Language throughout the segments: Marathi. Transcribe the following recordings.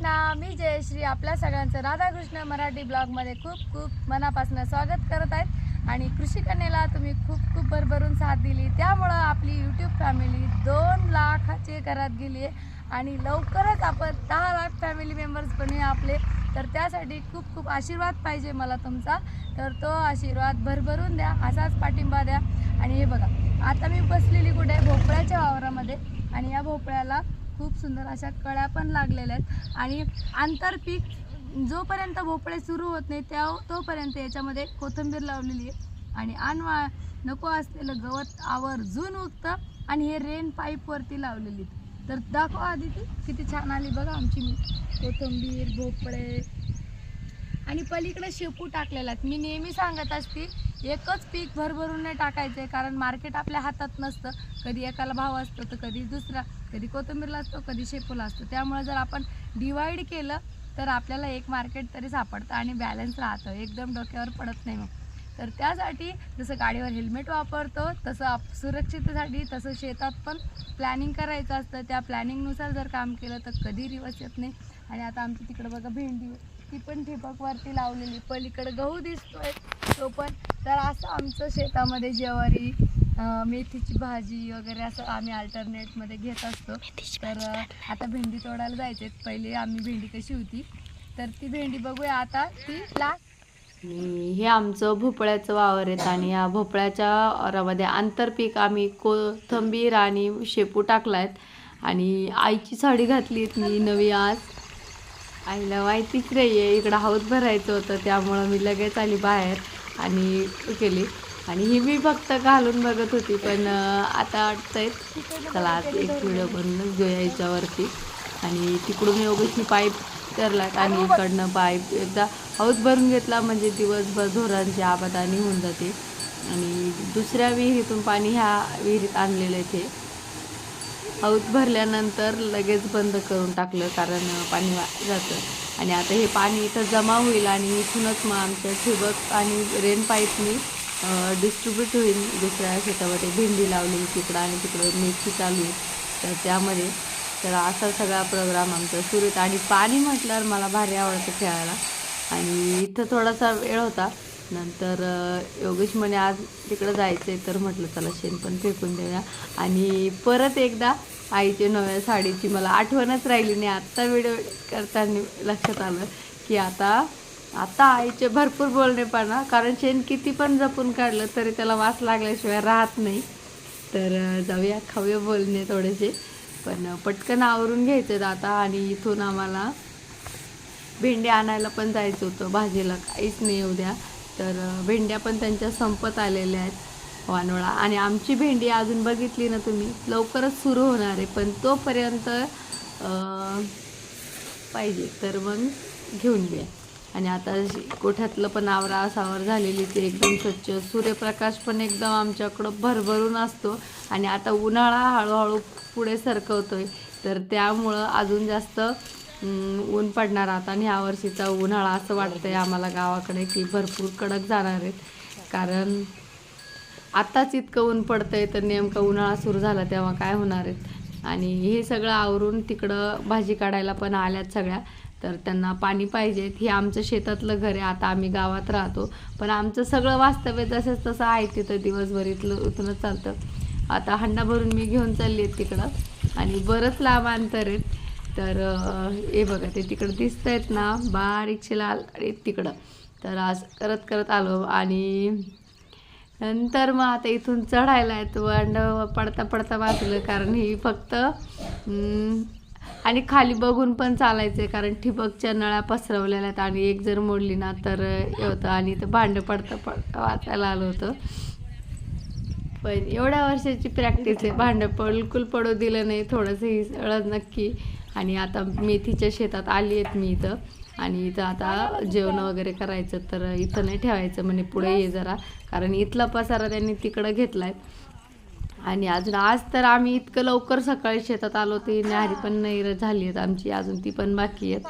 कृष्णा मी जयश्री आपल्या सगळ्यांचं राधाकृष्ण मराठी ब्लॉगमध्ये खूप खूप मनापासून स्वागत करत आहेत. आणि कृषीकन्याला तुम्ही खूप खूप भरभरून साथ दिली. त्यामुळं आपली यूट्यूब फॅमिली दोन लाखाची घरात गेली आहे आणि लवकरच आपण दहा लाख फॅमिली मेंबर्स बनूया आपले. तर त्यासाठी खूप खूप आशीर्वाद पाहिजे मला तुमचा. तर तो आशीर्वाद भरभरून द्या असाच पाठिंबा द्या. आणि हे बघा आता मी बसलेली कुठे? भोपळ्याच्या वावरामध्ये. आणि या भोपळ्याला खूप सुंदर अशा कळ्या पण लागलेल्या आहेत. आणि आंतरपीक जोपर्यंत भोपळे सुरू होत नाही त्या तोपर्यंत याच्यामध्ये कोथिंबीर लावलेली आहे. आणि आणवा नको असलेलं गवत आवर्जून उगतं आणि हे रेन पाईपवरती लावलेली आहेत. तर दाखवा आधी ती किती छान आली बघा आमची मी. कोथिंबीर भोपळे. आणि पलीकडे शेपू टाकलेला आहेत. मी नेहमी सांगत असते एकच पीक भरभरून नाही टाकायचं कारण मार्केट आपल्या हातात नसतं. कधी एकाला भाव असतो तर कधी दुसरा. कधी कोथिंबीरला असतो कधी शेपूला असतो त्यामुळे जर आपण डिवाईड केलं तर आपल्याला एक मार्केट तरी सापडतं आणि बॅलन्स राहतं. एकदम डोक्यावर पडत नाही मग. तर त्यासाठी जसं गाडीवर हेल्मेट वापरतो तसं आप सुरक्षिततेसाठी तसं शेतात पण प्लॅनिंग करायचं असतं. त्या प्लॅनिंगनुसार जर काम केलं तर कधी रिवर्स येत नाही. आणि आता आमची तिकडं बघा भेंडी ती पण ठिबकवरती लावलेली. पलीकडं गहू दिसतोय तो पण. तर असं आमचं शेतामध्ये ज्वारी मेथीची भाजी वगैरे असं आम्ही अल्टरनेटमध्ये घेत असतो. तर आता भेंडी तोडायला जायचे पहिले आम्ही भेंडी कशी होती. तर ती भेंडी बघूया. आता ती लास्ट आणि हे आमचं भोपळ्याचं वावर आहेत आणि या भोपळ्याच्या वावरामध्ये आंतरपीक आम्ही कोथंबीर आणि शेपू टाकलायत. आणि आईची साडी घातली मी नवी आज. आईला माहितीच नाही आहे इकडं हाऊस भरायचं होतं त्यामुळं मी लगेच आली बाहेर आणि केली. आणि ही मी फक्त घालून बघत होती पण आता वाटतंय चला आज एक व्हिडिओ बनवूनच घेऊया याच्यावरती. आणि तिकडून योगेशनी पाईप करलात आणि इकडनं पाईप एकदा हौस भरून घेतला म्हणजे दिवसभर धोरांची आबादानी होऊन जाते. आणि दुसऱ्या विहिरीतून पाणी ह्या विहिरीत आणलेलं आहे ते. हाऊस भरल्यानंतर लगेच बंद करून टाकलं कारण पाणी वा जातं. आणि आता हे पाणी इथं जमा होईल आणि इथूनच मग आमच्या ठिबक आणि रेन पाईपनी डिस्ट्रीब्यूट होईल दुसऱ्या शेतामध्ये. भेंडी लावली तिकडं आणि तिकडं मेथी चालू तर त्यामध्ये तर असा सगळा प्रोग्राम आमचा सुरू होता आणि पाणी म्हटल्यावर मला भारी आवडतं खेळायला. आणि इथं थोडासा वेळ होता. नंतर योगेश म्हणे आज तिकडं जायचं आहे तर म्हटलं चला शेण पण फेकून देऊया. आणि परत एकदा आईच्या नव्या साडीची मला आठवणच राहिली नाही. आत्ता व्हिडिओ करताना लक्षात आलं की आता आता आईचे भरपूर बोलणे पाना कारण शेण किती पण जपून काढलं तरी त्याला वास लागल्याशिवाय राहत नाही. तर जाऊया खाऊया बोलणे थोडेसे. पण पटकन आवरून घ्यायचं आता आणि इथून आम्हाला भेंडी आणायला पण जायचं होतं भाजीला काहीच नाही उद्या तर भेंड्या पण त्यांच्या संपत आलेल्या आहेत वानोळा. आणि आमची भेंडी अजून बघितली ना तुम्ही लवकरच सुरू होणार आहे पण तोपर्यंत पाहिजे. तर मग घेऊन घ्या. आणि आता कोठ्यातलं पण आवरा सावर झालेली ते एकदम स्वच्छ. सूर्यप्रकाश पण एकदम आमच्याकडं भरभरून असतो आणि आता उन्हाळा हळूहळू पुढे सरकवतो आहे तर त्यामुळं अजून जास्त ऊन पडणार आता आणि ह्या वर्षीचा उन्हाळा असं वाटतं आहे आम्हाला गावाकडे की भरपूर कडक जाणार आहेत. कारण आत्ताच इतकं ऊन पडतं आहे तर नेमका उन्हाळा सुरू झाला तेव्हा काय होणार आहेत. आणि हे सगळं आवरून तिकडं भाजी काढायला पण आल्यात सगळ्या. तर त्यांना पाणी पाहिजेत हे आमचं शेतातलं घर आहे. आता आम्ही गावात राहतो. पण आमचं सगळं वास्तव्य जसंच तसं आहे तिथं. दिवसभर इथलं इथूनच चालतं. आता हंडा भरून मी घेऊन चालली आहे तिकडं. आणि बरंच लांब अंतर आहे. तर हे बघा ते तिकडं दिसत आहेत ना बारीकशे लाल तिकडं. तर आज करत करत आलो. आणि नंतर मग आता इथून चढायला आहेत वंड पडता पडता वाचलं कारण ही फक्त आणि खाली बघून पण चालायचं आहे कारण ठिबकच्या नळ्या पसरवलेल्या आहेत आणि एक जर मोडली ना तर हे होतं आणि इथं भांडं पडता पडता वाचायला आलं होतं. पण एवढ्या वर्षाची प्रॅक्टिस आहे. भांडं बिलकुल पडू दिलं नाही थोडंसं ही सळद नक्की. आणि आता मेथीच्या शेतात आली आहेत मी इथं. आणि इथं आता जेवण वगैरे करायचं तर इथं नाही ठेवायचं म्हणे पुढे ये जरा. कारण इथला पसारा त्यांनी तिकडं घेतला आहे आणि अजून आज तर आम्ही इतकं लवकर सकाळी शेतात आलो ती न्याहारी पण नाही झाली आहेत आमची अजून ती पण बाकी आहेत.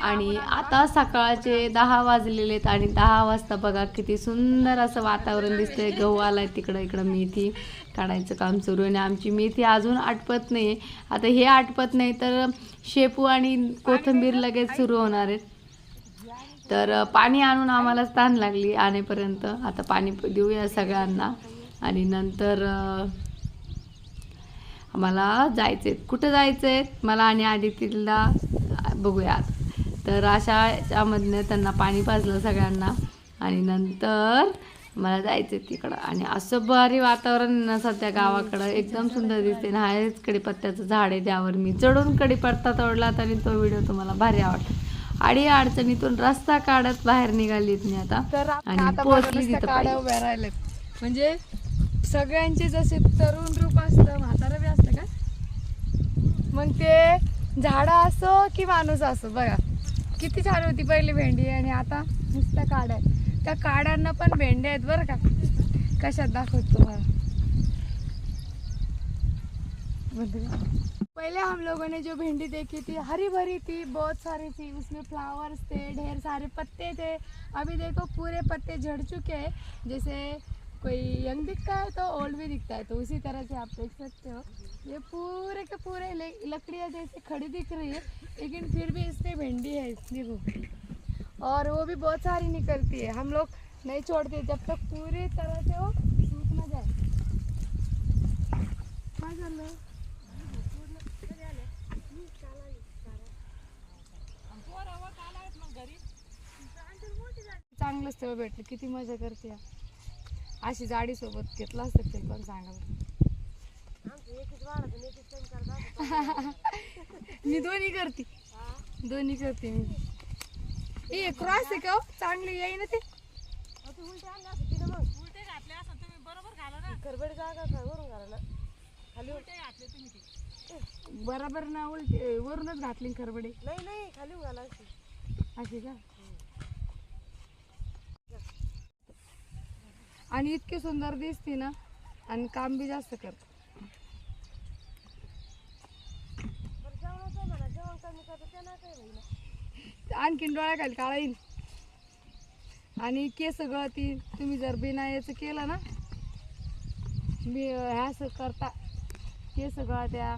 आणि आता सकाळचे दहा वाजलेले आहेत आणि दहा वाजता बघा किती सुंदर असं वातावरण दिसतंय. गहू आलाय तिकडं इकडं मेथी काढायचं काम सुरू आहे आणि आमची मेथी अजून आटपत नाही आता हे आटपत नाही तर शेपू आणि कोथिंबीर लगेच सुरू होणार आहेत तर पाणी आणून आम्हाला स्थान लागली आणेपर्यंत आता पाणी देऊया सगळ्यांना. आणि नंतर आम्हाला जायचे कुठं जायचे मला आणि आदितीला बघूयात. तर अशा याच्यामधनं त्यांना पाणी पाजलं सगळ्यांना. आणि नंतर मला जायचे तिकडं. आणि असं भारी वातावरण सध्या गावाकडं. एकदम सुंदर दिसते ना. आहेच कडीपत्त्याचं झाड आहे त्यावर. मी चढून कडीपत्ता तोडला आणि तो व्हिडिओ तुम्हाला भारी आवडला आणि अडचणीतून रस्ता काढत बाहेर निघालीत मी आता. तर आणि आता पोहोचली तिथं म्हणजे सगळ्यांचे जसे तरुण रूप असतं म्हातारं बी असतं का मग ते झाडं असो की माणूस असो बघा. किती छान होती पहिली भेंडी आणि आता नुसत्या काड्या आहेत. त्या काड्यांना पण भेंड्या आहेत बरं का. कशात दाखवतो तुम्हाला. पहले हम लोगों ने जो भिंडी देखी थी, हरी भरी थी, बहुत सारी थी। उसमें फ्लावर्स थे, ढेर सारे पत्ते थे। अभी देखो, पूरे पत्ते झड़ चुके हैं। जैसे कोई यंग दिखता है तो ओल्ड भी दिखता है तो उसी तरह से आप देख सकते हो। ये पूरे के पूरे लकड़ियाँ जैसे खड़ी दिख रही है, लेकिन फिर भी इसमें भिंडी है, इसलिए वो और वो भी बहुत सारी निकलती है। हम लोग नहीं छोड़ते, जब तक पूरी तरह से वो सूख ना जाए। काय झालं चांगलं स्थळ भेटलं. किती मजा करते या. अशी जाडी सोबत घेतला असतं ते पण सांगा. मी दोन्ही करते. दोन्ही करते मी. ए क्रॉस आहे का हो? चांगली येई ना ते? बरोबर ना. उलटे. वरूनच घातली खरबडे. नाही नाही खाली घाला अशी. का? आणि इतकी सुंदर दिसते ना आणि काम बी जास्त करत आणखीन डोळ्या खाली काळा येईल. आणि केस गळती तुम्ही जर बिना याचं केलं ना मी ह्या करता. केस गळत्या.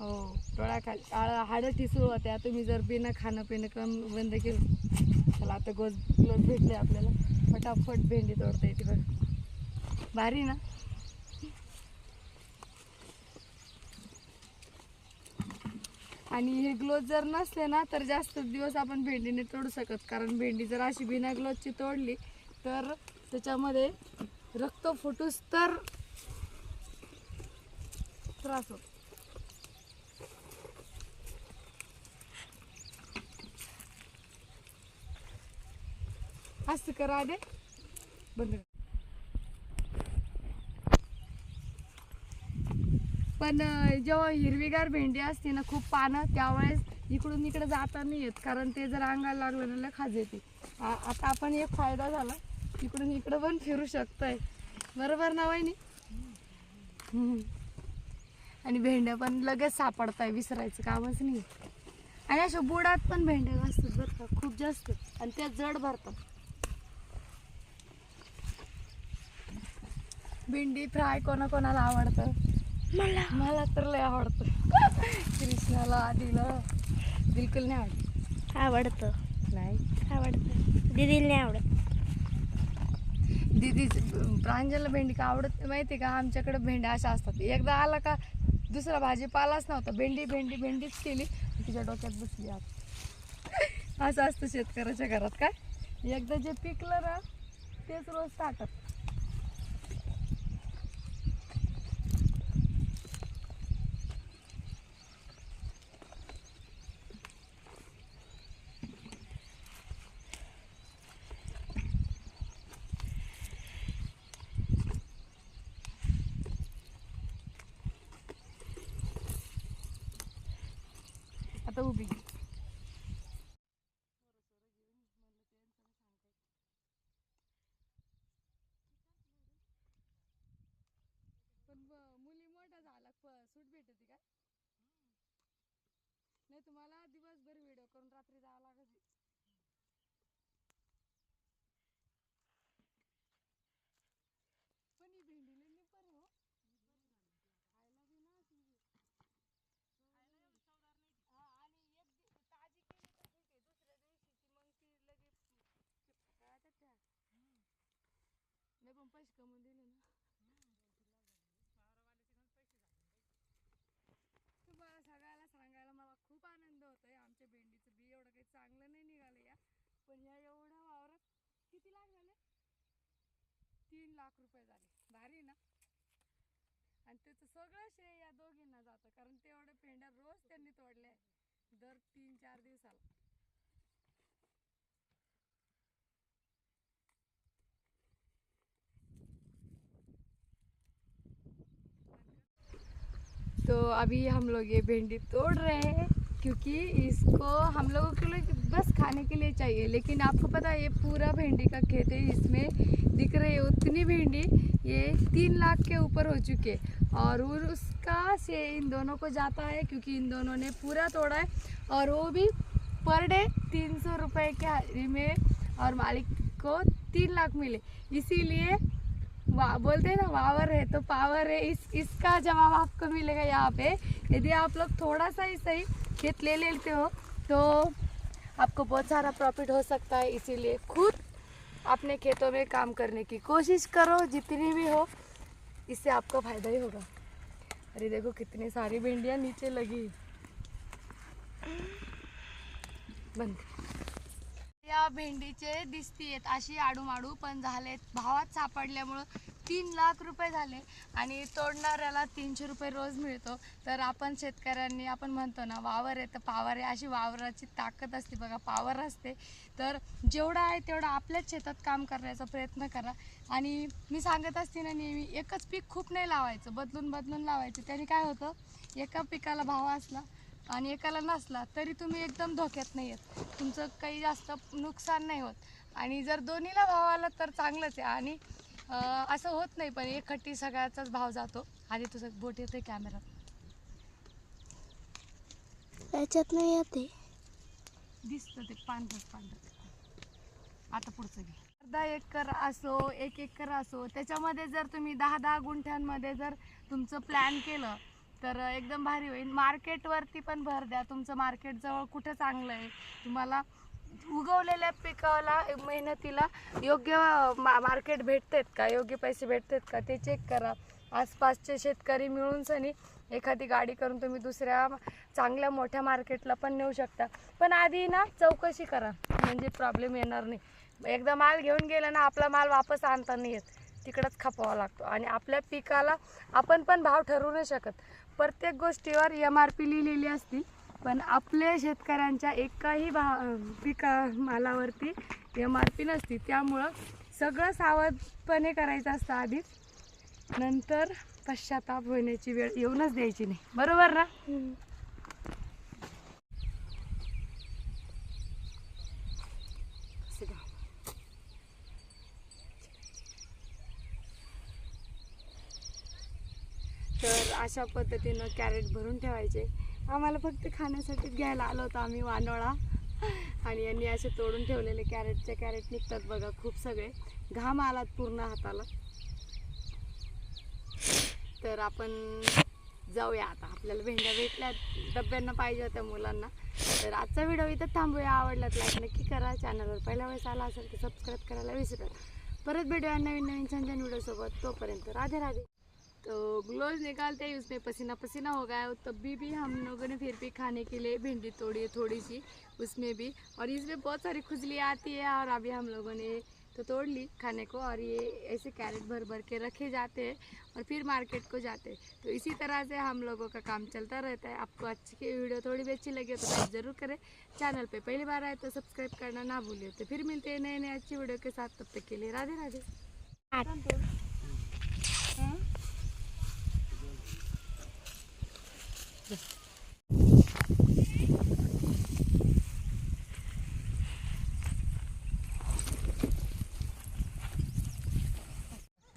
हो. डोळा खाली काळं हाडं ठिसूळ होत्या. तुम्ही जर बिना खाणं पिणं कम बंद केलं चला आता गोज ग्लोज भेटले आपल्याला. फटाफट भेंडी तोडता येते बघ. भारी ना? आणि हे ग्लोज जर नसले ना तर जास्त दिवस आपण भेंडीने तोडू शकत. कारण भेंडी जर अशी बिना ग्लोजची तोडली तर त्याच्यामध्ये रक्त फुटूस तर त्रास होतो. असं करा दे बंद पण जेव्हा हिरवीगार भेंडी असते ना खूप पानं त्यावेळेस इकडून इकडे जाता नाही येत कारण ते जर अंगाला लागलं ना लय खाज येते आता आपण एक फायदा झाला. इकडून इकडं पण फिरू शकतोय. बरोबर ना वहिनी? हम्म. आणि भेंड्या पण लगेच सापडताय विसरायचं कामच नाही. आणि अशा बुडात पण भेंड्या असतात बरं का खूप जास्त. आणि त्या जड भरतात. भेंडी फ्राय कोणाकोणाला आवडतं? मला. मला तर लय आवडतं. कृष्णाला आधीला बिलकुल नाही आवडत. आवडतं. नाही? आवडतं. दिदीला नाही आवडत. दिदी प्रांजलला भेंडी का आवडत माहिती का? आमच्याकडे भेंड्या अशा असतात. एकदा आला का दुसरा भाजीपालाच नव्हता. भेंडी भेंडी भेंडीच केली. तिच्या डोक्यात बसली आता असं असतं शेतकऱ्याच्या घरात काय? एकदा जे पिकलं ना तेच रोज टाकत आता उभी सूट भेटते का? नाही तुम्हाला दिवसभर व्हिडिओ करून रात्री जावं लागत. पण ही भेंडी लई निब्बर आहे हो. खायला बी ना अशी हा आणि एक दि- ताजी केली तर ठीक आहे. दुसऱ्या दिवशी ती मग ती लगेच ते त्या नाही पण पैसे कमवून दिले ना तुम्हाला सगळ्याला सांगायला मला खूप आनंद होतोय आमच्या भेंडीचं बी एवढं काही चांगलं नाही निघालं या. पण या एवढ्या वावरात किती लाख झाले? तीन लाख रुपये झाले. भारी ना? आणि त्याचं सगळं श्रेय या दोघींना जातं. कारण तेवढ्या पेंड्या रोज त्यांनी तोडल्या दर तीन चार दिवसाला. तो अभी हम लोग ये भिंडी तोड़ रहे हैं. क्योंकि इसको हम लोगों के लिए बस खाने के लिए चाहिए। लेकिन आपको पता है, ये पूरा भिंडी का खेत है, इसमें दिख रही है उतनी भिंडी, ये तीन लाख के ऊपर हो चुके और उसका से इन दोनों को जाता है, क्योंकि इन दोनों ने पूरा तोड़ा है। और वो भी पर डे तीन सौ रुपये के हाजिरी में और मालिक को तीन लाख मिले। इसीलिए वाह बोलते हैं ना, वावर है तो पावर है। इस, इसका जवाब आपको मिलेगा यहाँ पे। यदि आप लोग थोड़ा सा ही सही खेत ले लेते हो तो आपको बहुत सारा प्रॉफिट हो सकता है, इसीलिए खुद अपने खेतों में काम करने की कोशिश करो, जितनी भी हो, इससे आपको फ़ायदा ही होगा। अरे देखो कितनी सारी भिंडियाँ नीचे लगी। बंद। या भेंडीचे दिसतीयेत अशी आडूमाडू पण झालेत. भावात सापडल्यामुळं तीन लाख रुपये झाले आणि तोडणाऱ्याला तीनशे रुपये रोज मिळतो. तर आपण शेतकऱ्यांनी आपण म्हणतो ना वावर आहे तर पावर आहे. अशी वावराची ताकद असते बघा पावर असते. तर जेवढं आहे तेवढं आपल्याच शेतात काम करण्याचा प्रयत्न करा. आणि मी सांगत असते ना नेहमी एकच पीक खूप नाही लावायचं. बदलून बदलून लावायचं. त्याने काय होतं एका पिकाला भाव असला आणि एकाला नसला तरी तुम्ही एकदम धोक्यात नाही येत. तुमचं काही जास्त नुकसान नाही होत. आणि जर दोन्हीला भाव आला तर चांगलंच आहे. आणि असं होत नाही पण एक खट्टी सगळ्याचाच भाव जातो. आधी तुझं बोट येते कॅमेरात त्याच्यात नाही येते दिसतं ते पांढरं पांढरं. आता पुढचं घे. अर्धा एकर असो एक एकर असो त्याच्यामध्ये जर तुम्ही दहा दहा गुंठ्यांमध्ये जर तुमचं प्लॅन केलं तर एकदम भारी होईल. मार्केटवरती पण भर द्या. तुमचं मार्केट जवळ कुठं चांगलं आहे? तुम्हाला उगवलेल्या पिकाला मेहनतीला योग्य मा मार्केट भेटतेत का? योग्य पैसे भेटतेत का? ते चेक करा. आसपासचे शेतकरी मिळून सनी एखादी गाडी करून तुम्ही दुसऱ्या चांगल्या मोठ्या मार्केटला पण नेऊ शकता. पण आधी ना चौकशी करा. म्हणजे प्रॉब्लेम येणार नाही. एकदा माल घेऊन गेला ना आपला माल वापस आणता नाही येत. तिकडंच खपवावा लागतो. आणि आपल्या पिकाला आपण पण भाव ठरवू नाही शकत. प्रत्येक गोष्टीवर एम आर पी लिहिलेली असती पण आपल्या शेतकऱ्यांच्या एकाही भा पिका मालावरती एम आर पी नसती. त्यामुळं सगळं सावधपणे करायचं असतं आधीच. नंतर पश्चाताप होण्याची वेळ येऊनच द्यायची नाही. बरोबर ना तर अशा पद्धतीनं कॅरेट भरून ठेवायचे. आम्हाला फक्त खाण्यासाठीच घ्यायला आलो होतो आम्ही वानोळा आणि यांनी असे तोडून ठेवलेले कॅरेटचे कॅरेट निघतात बघा खूप सगळे. घाम आलात पूर्ण हाताला. तर आपण जाऊया आता. आपल्याला भेंड्या भेटल्या डब्यांना पाहिजे होत्या मुलांना. तर आजचा व्हिडिओ इथं थांबूया. आवडलात लाईक नक्की करा. चॅनलवर पहिल्या वेळेस आला असेल तर सबस्क्राईब करायला विसरू नका. परत भेटूया नवीन नवीन छान छान व्हिडिओसोबत तोपर्यंत राधे राधे. तो ग्लोव निकालते ही उसमें पसीना पसीना हो गया तब भी भी हम लोगों ने फिर भी खाने के लिए भिंडी तोड़ी है थोड़ी सी उसमें भी। और इसमें बहुत सारी खुजली आती है और अभी हम लोगों ने तो तोड़ ली खाने को और ये ऐसे कैरेट भर भर के रखे जाते हैं और फिर मार्केट को जाते हैं। तो इसी तरह से हम लोगों का काम चलता रहता है। आपको अच्छी की वीडियो थोड़ी भी अच्छी लगी तो लाइक ज़रूर करें। चैनल पे पहली बार आए तो सब्सक्राइब करना ना भूलिए। तो फिर मिलते हैं नए नए अच्छी वीडियो के साथ। तब तक के लिए राधे राधे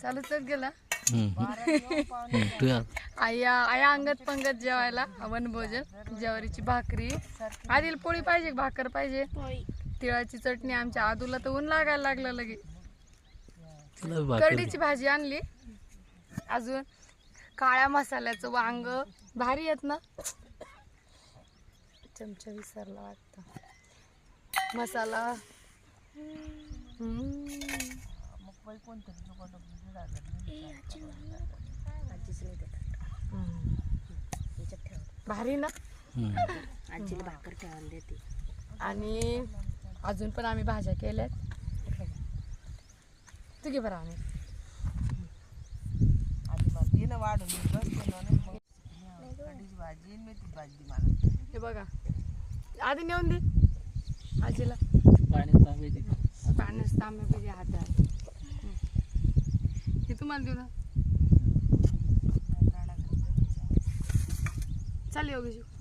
चालूच गेला आया आया अंगत पंगत जेवायला वनभोजन ज्वारीची भाकरी. आधील पोळी पाहिजे का भाकर पाहिजे. तिळाची चटणी आमच्या आदूला तर ऊन लागायला लागलं लगे. करडीची भाजी आणली. अजून काळ्या मसाल्याचं वांग. भारी आहेत ना? चमचा विसरला वाटतं. मसाला. हम्म. भारी ना? आजीला भाकर ठेवायला देते. आणि अजून पण आम्ही भाज्या केल्यात. तू घे बरं आम्ही हे बघा. आधी नेऊन दे आजीला. पाण्यास तांब्या पाहिजे हातात. हे तुम्हाला देऊ ना. चालेल योगेश.